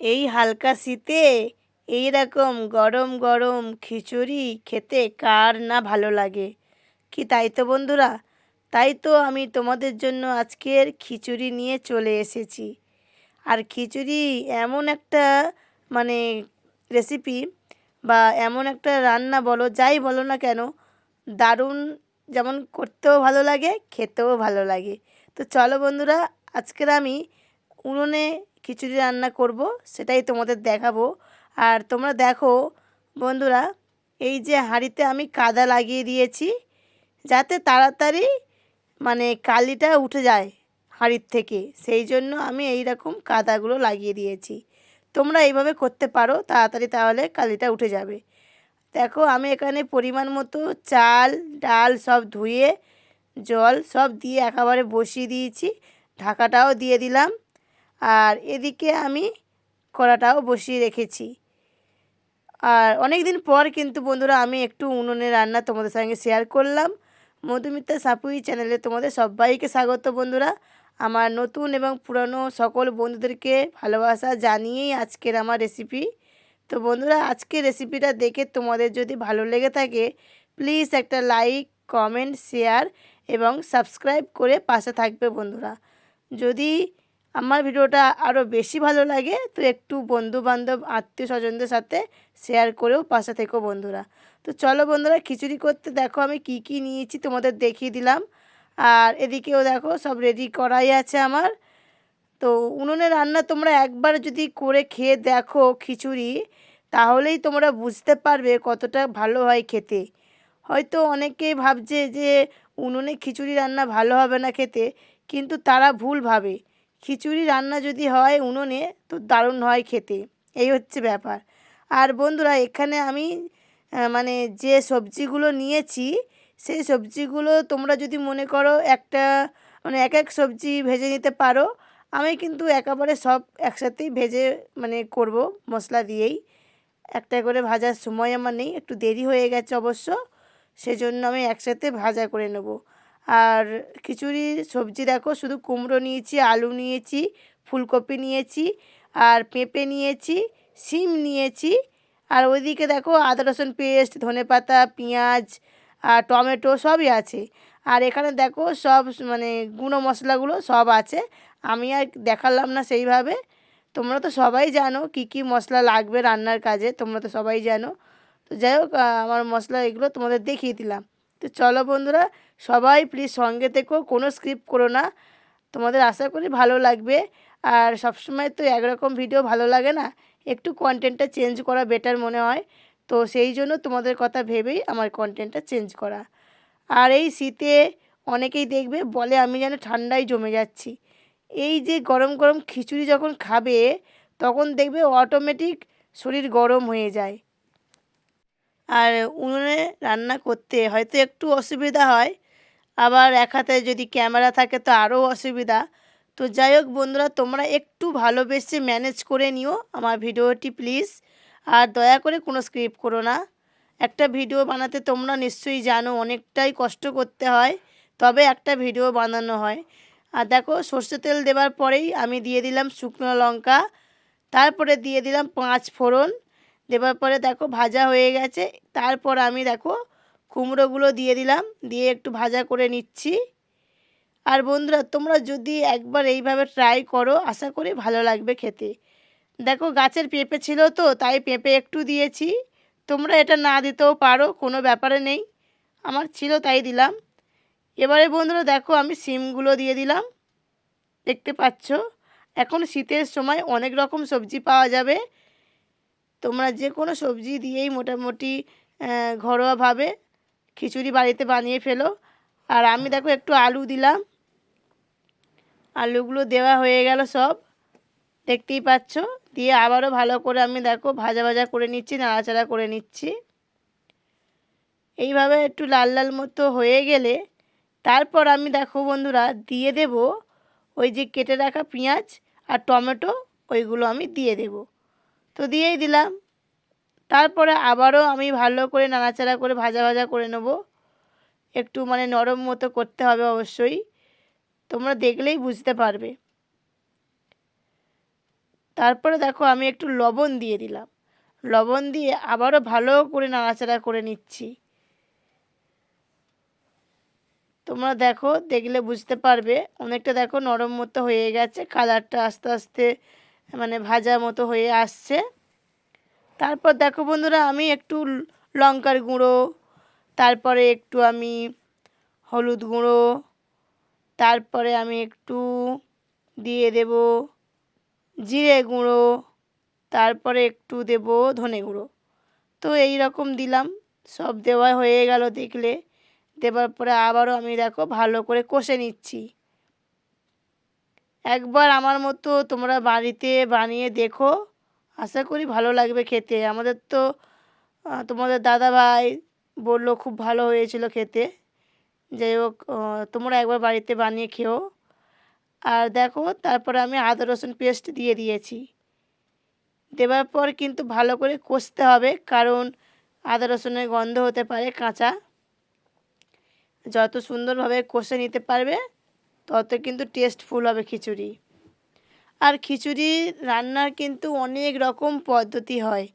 এই হালকা শীতে এই রকম গরম গরম খিচুড়ি খেতে কার না ভালো লাগে? কি তাই তো বন্ধুরা? তাই তো আমি তোমাদের জন্য আজকের খিচুড়ি নিয়ে চলে এসেছি। আর খিচুড়ি এমন একটা মানে রেসিপি বা এমন একটা রান্না বলো, যাই বলো না কেন, দারুণ যেমন করতেও ভালো লাগে, খেতেও ভালো লাগে। তো চলো বন্ধুরা, আজকের আমি উনুনে খিচুড়ি রান্না করব, সেটাই তোমাদের দেখাবো। আর তোমরা দেখো, বন্ধুরা, এই যে হাঁড়িতে আমি কাদা লাগিয়ে দিয়েছি, যাতে তাড়াতাড়ি মানে কালিটা উঠে যায় হাঁড়ির থেকে। সেই জন্য আমি এই রকম কাদাগুলো লাগিয়ে দিয়েছি। তোমরা এইভাবে করতে পারো, তাড়াতাড়ি তাহলে কালিটা উঠে যাবে। দেখো, আমি এখানে পরিমাণ মতো চাল, ডাল সব ধুয়ে, জল সব দিয়ে একেবারে বসিয়ে দিয়েছি। ঢাকাটাও দিয়ে দিলাম। আর এদিকে আমি কড়াটাও বসিয়ে রেখেছি। আর অনেক দিন পর কিন্তু বন্ধুরা আমি একটু উনুনে রান্না তোমাদের সঙ্গে শেয়ার করলাম। মধুমিতা সাপুই চ্যানেলে তোমাদের সবাইকে স্বাগত বন্ধুরা। আমার নতুন এবং পুরনো সকল বন্ধুদেরকে ভালোবাসা জানিয়েই আজকের আমার রেসিপি তো বন্ধুরা, আজকের রেসিপিটা দেখে তোমাদের যদি ভালো লেগে থাকে প্লিজ একটা লাইক কমেন্ট শেয়ার এবং সাবস্ক্রাইব করে পাশে থাকবে বন্ধুরা। যদি আমার ভিডিওটা আরও বেশি ভালো লাগে, তো একটু বন্ধু বান্ধব আত্মীয় স্বজনদের সাথে শেয়ার করেও পাশে থেকো বন্ধুরা। তো চলো বন্ধুরা, খিচুড়ি করতে দেখো আমি কি কি নিয়েছি, তোমাদের দেখিয়ে দিলাম। আর এদিকেও দেখো, সব রেডি করাই আছে আমার। তো উনুনে রান্না তোমরা একবার যদি করে খেয়ে দেখো খিচুড়ি, তাহলেই তোমরা বুঝতে পারবে কতটা ভালো হয় খেতে। হয়তো অনেকেই ভাবছে যে উনুনে খিচুড়ি রান্না ভালো হবে না খেতে, কিন্তু তারা ভুল ভাবে। খিচুড়ি রান্না যদি হয় উনুনে, তো দারুণ হয় খেতে। এই হচ্ছে ব্যাপার। আর বন্ধুরা, এখানে আমি মানে যে সবজিগুলো নিয়েছি, সেই সবজিগুলো তোমরা যদি মনে করো একটা মানে এক এক সবজি ভেজে নিতে পারো, আমি কিন্তু একেবারে সব একসাথেই ভেজে মানে করব মশলা দিয়েই। একটা করে ভাজার সময় আমার নেই, একটু দেরি হয়ে গেছে অবশ্য, সেজন্য আমি একসাথে ভাজা করে নেব। আর খিচুড়ি, সবজি দেখো, শুধু কুমড়ো নিয়েছি, আলু নিয়েছি, ফুলকপি নিয়েছি, আর পেঁপে নিয়েছি, শিম নিয়েছি। আর ওইদিকে দেখো আদা, রসুন পেস্ট, ধনে পাতা, পেঁয়াজ, আর টমেটো সবই আছে। আর এখানে দেখো সব মানে গুঁড়ো মশলাগুলো সব আছে। আমি আর দেখালাম না সেইভাবে। তোমরা তো সবাই জানো কি কি মশলা লাগবে রান্নার কাজে, তোমরা তো সবাই জানো। তো যাই হোক আমার মশলা এগুলো তোমাদের দেখিয়ে দিলাম। তো চলো বন্ধুরা, সবাই প্লিজ সঙ্গে থেকো, কোনো স্ক্রিপ্ট করো না। তোমাদের আশা করি ভালো লাগবে। আর সবসময় তো একরকম ভিডিও ভালো লাগে না, একটু কন্টেন্টটা চেঞ্জ করা বেটার মনে হয়। তো সেই জন্য তোমাদের কথা ভেবেই আমার কন্টেন্টটা চেঞ্জ করা। আর এই শীতে অনেকেই দেখবে, বলে আমি যেন ঠান্ডায় জমে যাচ্ছি। এই যে গরম গরম খিচুড়ি যখন খাবে, তখন দেখবে অটোমেটিক শরীর গরম হয়ে যায়। আর উনুনে রান্না করতে হয়তো একটু অসুবিধা হয়। আবার এক হাতে যদি ক্যামেরা থাকে তো আরও অসুবিধা। তো যাই হোক বন্ধুরা, তোমরা একটু ভালোবেসে ম্যানেজ করে নিও আমার ভিডিওটি প্লিজ। আর দয়া করে কোনো স্ক্রিপ্ট করো না। একটা ভিডিও বানাতে তোমরা নিশ্চয়ই জানো, অনেকটাই কষ্ট করতে হয়, তবে একটা ভিডিও বানানো হয়। আর দেখো, সর্ষে তেল দেওয়ার পরেই আমি দিয়ে দিলাম শুকনো লঙ্কা, তারপরে দিয়ে দিলাম পাঁচ ফোড়ন। দেওয়ার পরে দেখো ভাজা হয়ে গেছে। তারপর আমি দেখো কুমড়োগুলো দিয়ে দিলাম, দিয়ে একটু ভাজা করে নিচ্ছি। আর বন্ধুরা, তোমরা যদি একবার এইভাবে ট্রাই করো, আশা করি ভালো লাগবে খেতে। দেখো গাছের পেঁপে ছিল তো, তাই পেঁপে একটু দিয়েছি। তোমরা এটা না দিতেও পারো, কোনো ব্যাপারে নেই। আমার ছিল তাই দিলাম। এবারে বন্ধুরা, দেখো আমি সিমগুলো দিয়ে দিলাম। দেখতে পাচ্ছ? এখন শীতের সময় অনেক রকম সবজি পাওয়া যাবে। তোমরা যে কোনো সবজি দিয়েই মোটামুটি ঘরোয়াভাবে খিচুড়ি বাড়িতে বানিয়ে ফেলো। আর আমি দেখো একটু আলু দিলাম। আলুগুলো দেওয়া হয়ে গেল সব। দেখতেই পাচ্ছ? দিয়ে আবারও ভালো করে আমি দেখো ভাজা ভাজা করে নিচ্ছি, নাড়াচাড়া করে নিচ্ছি। এইভাবে একটু লাল লাল মতো হয়ে গেলে তারপর আমি দেখো বন্ধুরা দিয়ে দেব ওই যে কেটে রাখা পেঁয়াজ আর টমেটো, ওইগুলো আমি দিয়ে দেব। তো দিয়েই দিলাম। তারপরে আবারও আমি ভালো করে নাড়াচাড়া করে ভাজা ভাজা করে নেব। একটু মানে নরম মতো করতে হবে অবশ্যই। তোমরা দেখলেই বুঝতে পারবে। তারপরে দেখো আমি একটু লবণ দিয়ে দিলাম। লবণ দিয়ে আবারও ভালো করে নাড়াচাড়া করে নিচ্ছি। তোমরা দেখো, দেখলে বুঝতে পারবে। অনেকটা দেখো নরম মতো হয়ে গেছে। কালারটা আস্তে আস্তে মানে ভাজা মতো হয়ে আসছে। তারপর দেখো বন্ধুরা, আমি একটু লঙ্কার গুঁড়ো, তারপরে একটু আমি হলুদ গুঁড়ো, তারপরে আমি একটু দিয়ে দেব জিরে গুঁড়ো, তারপরে একটু দেব ধনে গুঁড়ো। তো এই রকম দিলাম, সব দেওয়া হয়ে গেল দেখলে। দেওয়ার পরে আবারও আমি দেখো ভালো করে কষে নিচ্ছি। একবার আমার মতো তোমরা বাড়িতে বানিয়ে দেখো। আশা করি ভালো লাগবে খেতে। আমাদের তো তোমাদের দাদা ভাই বলল খুব ভালো হয়েছিল খেতে। যাই হোক তোমরা একবার বাড়িতে বানিয়ে খেও। আর দেখো, তারপরে আমি আদা, রসুন পেস্ট দিয়ে দিয়েছি। দেওয়ার পর কিন্তু ভালো করে কষতে হবে, কারণ আদা, রসুনের গন্ধ হতে পারে কাঁচা। যত সুন্দরভাবে কষে নিতে পারবে তত কিন্তু টেস্টফুল হবে খিচুড়ি। আর খিচুড়ি রান্নার কিন্তু অনেক রকম পদ্ধতি হয়,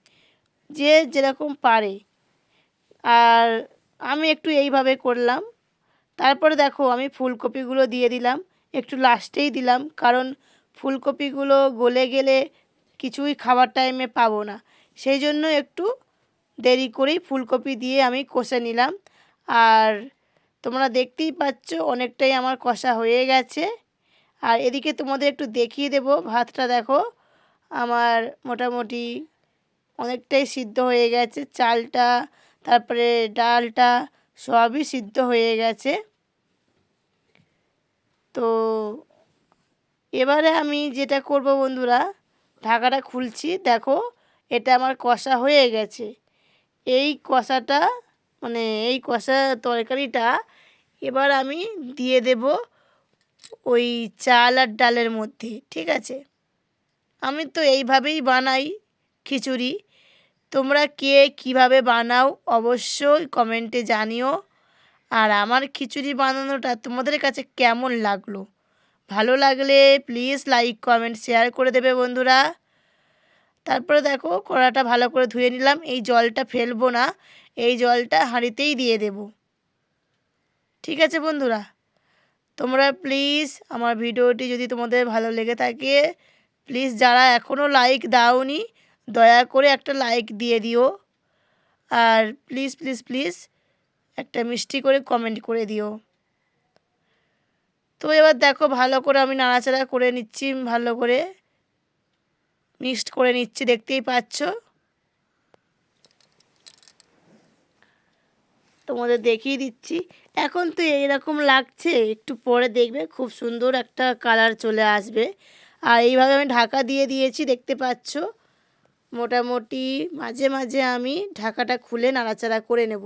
যে যেরকম পারে। আর আমি একটু এইভাবে করলাম। তারপরে দেখো আমি ফুলকপিগুলো দিয়ে দিলাম, একটু লাস্টেই দিলাম, কারণ ফুলকপিগুলো গলে গেলে কিছুই খাবার টাইমে পাবো না। সেই জন্য একটু দেরি করেই ফুলকপি দিয়ে আমি কষে নিলাম। আর তোমরা দেখতেই পাচ্ছ অনেকটাই আমার কষা হয়ে গেছে। আর এদিকে তোমাদের একটু দেখিয়ে দেব, ভাতটা দেখো। আমার মোটামুটি অনেকটাই সিদ্ধ হয়ে গেছে, চালটা, তারপরে ডালটা সবই সিদ্ধ হয়ে গেছে। তো এবারে আমি যেটা করব বন্ধুরা, ঢাকাটা খুলছি, দেখো, এটা আমার কষা হয়ে গেছে। এই কষাটা মানে এই কষা তরকারিটা এবার আমি দিয়ে দেব ওই চাল আর ডালের মধ্যে, ঠিক আছে? আমি তো এইভাবেই বানাই খিচুড়ি। তোমরা কে কীভাবে বানাও অবশ্যই কমেন্টে জানিও। আর আমার খিচুড়ি বানানোটা তোমাদের কাছে কেমন লাগল? ভালো লাগলে প্লিজ লাইক কমেন্ট শেয়ার করে দেবে বন্ধুরা। তারপরে দেখো কড়াটা ভালো করে ধুয়ে নিলাম। এই জলটা ফেলব না। এই জলটা হাঁড়িতেই দিয়ে দেব। ঠিক আছে বন্ধুরা, তোমরা প্লিজ আমার ভিডিওটি যদি তোমাদের ভালো লেগে থাকে প্লিজ যারা এখনও লাইক দাওনি, দয়া করে একটা লাইক দিয়ে দিও। আর প্লিজ প্লিজ প্লিজ একটা মিষ্টি করে কমেন্ট করে দিও। তো এবার দেখো ভালো করে আমি নাড়াচাড়া করে নিচ্ছি, ভালো করে মিক্সড করে নিচ্ছি, দেখতেই পাচ্ছ? তোমাদের দেখিয়ে দিচ্ছি। এখন তো এইরকম লাগছে, একটু পরে দেখবে, খুব সুন্দর একটা কালার চলে আসবে। আর এইভাবে আমি ঢাকা দিয়ে দিয়েছি, দেখতে পাচ্ছ? মোটামুটি মাঝে মাঝে আমি ঢাকাটা খুলে নাড়াচাড়া করে নেব।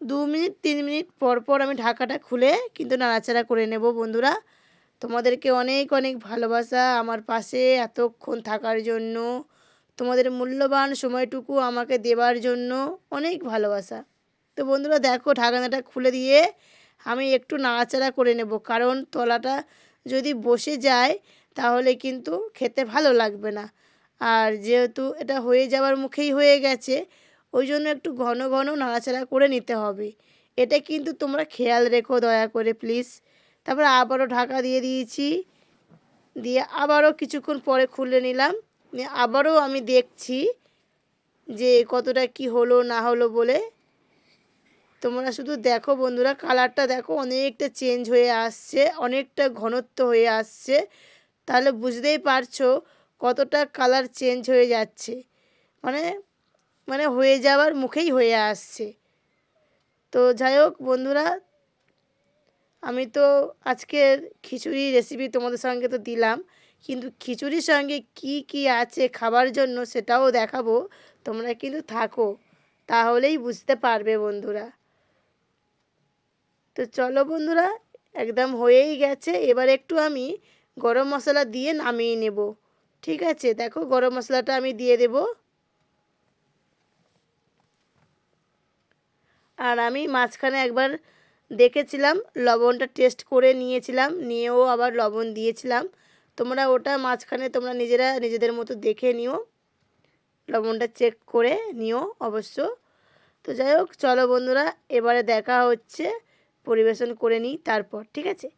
দু মিনিট, তিন মিনিট পর পর আমি ঢাকাটা খুলে কিন্তু নাড়াচাড়া করে নেব, বন্ধুরা। তোমাদেরকে অনেক অনেক ভালোবাসা আমার পাশে এতক্ষণ থাকার জন্য। তোমাদের মূল্যবান সময়টুকু আমাকে দেবার জন্য অনেক ভালোবাসা। তো বন্ধুরা দেখো ঢাকনাটা খুলে দিয়ে আমি একটু নাড়াচাড়া করে নেব, কারণ তলাটা যদি বসে যায় তাহলে কিন্তু খেতে ভালো লাগবে না। আর যেহেতু এটা হয়ে যাওয়ার মুখেই হয়ে গেছে, ওই জন্য একটু ঘন ঘন নাড়াচাড়া করে নিতে হবে। এটা কিন্তু তোমরা খেয়াল রেখো দয়া করে, প্লিজ। তারপরে আবারও ঢাকা দিয়ে দিয়েছি, দিয়ে আবারও কিছুক্ষণ পরে খুলে নিলাম। আবারও আমি দেখছি যে কতটা কি হলো, না হলো বলে। তোমরা শুধু দেখো বন্ধুরা, কালারটা দেখো, অনেকটা চেঞ্জ হয়ে আসছে, অনেকটা ঘনত্ব হয়ে আসছে। তাহলে বুঝতেই পারছ কতটা কালার চেঞ্জ হয়ে যাচ্ছে। মানে মানে হয়ে যাওয়ার মুখেই হয়ে আসছে। তো যাই হোক বন্ধুরা, আমি তো আজকের খিচুড়ি রেসিপি তোমাদের সঙ্গে তো দিলাম। কিন্তু খিচুড়ির সঙ্গে কি কি আছে খাবার জন্য সেটাও দেখাবো। তোমরা কিন্তু থাকো, তাহলেই বুঝতে পারবে বন্ধুরা। তো চলো বন্ধুরা, একদম হয়েই গেছে। এবার একটু আমি গরম মশলা দিয়ে নামিয়ে নেব। ঠিক আছে? দেখো গরম মশলাটা আমি দিয়ে দেব। আর আমি মাঝখানে একবার দেখেছিলাম, লবণটা টেস্ট করে নিয়েছিলাম, নিয়েও আবার লবণ দিয়েছিলাম। তোমরা ওটা মাঝখানে তোমরা নিজেরা নিজেদের মতো দেখে নিও। লবণটা চেক করে নিও অবশ্য। তো যাই হোক, চলো বন্ধুরা, এবারে দেখা হচ্ছে, পরিবেশন করে নিই তারপর, ঠিক আছে?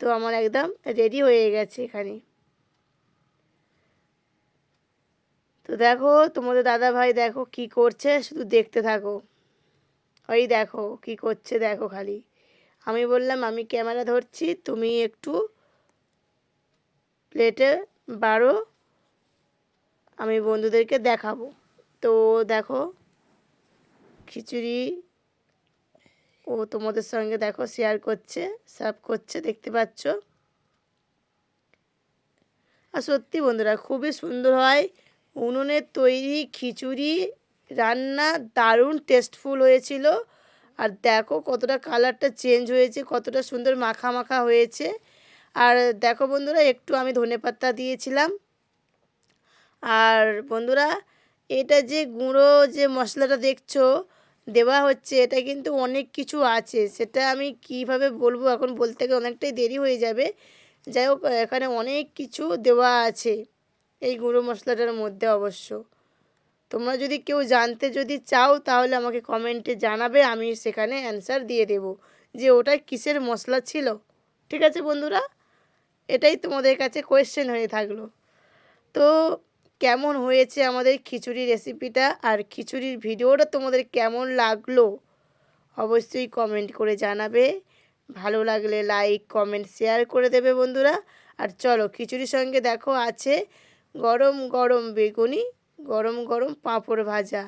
তো আমার একদম রেডি হয়ে গেছে এখানে। তো দেখো, তোমাদের দাদা ভাই দেখো কি করছে, শুধু দেখতে থাকো। ওই দেখো কি করছে, দেখো খালি। আমি বললাম, আমি ক্যামেরা ধরছি, তুমি একটু প্লেটে বারো, আমি বন্ধুদেরকে দেখাবো। তো দেখো, খিচুড়ি ও তোমাদের সঙ্গে দেখো শেয়ার করছে সার্ভ করছে, দেখতে পাচ্ছ? আর সত্যি বন্ধুরা, খুবই সুন্দর হয়। উনুনের তৈরি খিচুড়ি, রান্না দারুণ টেস্টফুল হয়েছিল। আর দেখো কতটা কালারটা চেঞ্জ হয়েছে, কতটা সুন্দর মাখা মাখা হয়েছে। আর দেখো বন্ধুরা, একটু আমি ধনেপাতা দিয়েছিলাম। আর বন্ধুরা, এটা যে গুঁড়ো, যে মশলাটা দেখছ, দেওয়া হচ্ছে, এটা কিন্তু অনেক কিছু আছে। সেটা আমি কীভাবে বলব এখন বলতে গেলে অনেকটাই দেরি হয়ে যাবে। যাই হোক, এখানে অনেক কিছু দেওয়া আছে, এই গুঁড়ো মশলাটার মধ্যে অবশ্য। তোমরা যদি কেউ জানতে যদি চাও, তাহলে আমাকে কমেন্টে জানাবে, আমি সেখানে অ্যান্সার দিয়ে দেব যে ওটা কিসের মশলা ছিল। ঠিক আছে বন্ধুরা? এটাই তোমাদের কাছে কোয়েশ্চেন হয়ে থাকল। তো কেমন হয়েছে আমাদের খিচুড়ি রেসিপিটা আর খিচুড়ির ভিডিওটা তোমাদের কেমন লাগল? অবশ্যই কমেন্ট করে জানাবে। ভালো লাগলে লাইক কমেন্ট শেয়ার করে দেবে বন্ধুরা। আর চলো খিচুড়ির সঙ্গে দেখো আছে গরম গরম বেগুনি, গরম গরম পাঁপড় ভাজা।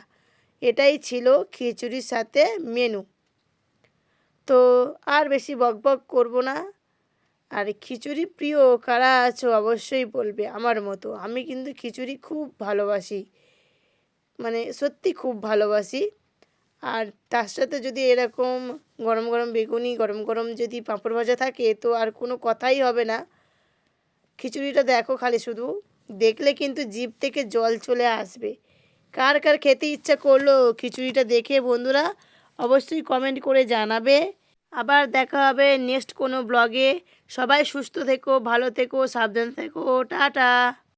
এটাই ছিল খিচুড়ির সাথে মেনু তো আর বেশি বকবক করব না। আর খিচুড়ি প্রিয় কারা আছো অবশ্যই বলবে আমার মতো। আমি কিন্তু খিচুড়ি খুব ভালোবাসি। মানে সত্যি খুব ভালোবাসি। আর তার সাথে যদি এরকম গরম গরম বেগুনি, গরম গরম যদি পাঁপড় ভাজা থাকে, তো আর কোনো কথাই হবে না। খিচুড়িটা দেখো খালি শুধু। দেখলে কিন্তু জিভ থেকে জল চলে আসবে। কার কার খেতে ইচ্ছা করল খিচুড়িটা দেখে বন্ধুরা অবশ্যই কমেন্ট করে জানাবে। আবার দেখা হবে নেক্সট কোনো ব্লগে সবাই সুস্থ থেকো ভালো থেকো সাবধান থেকো টাটা।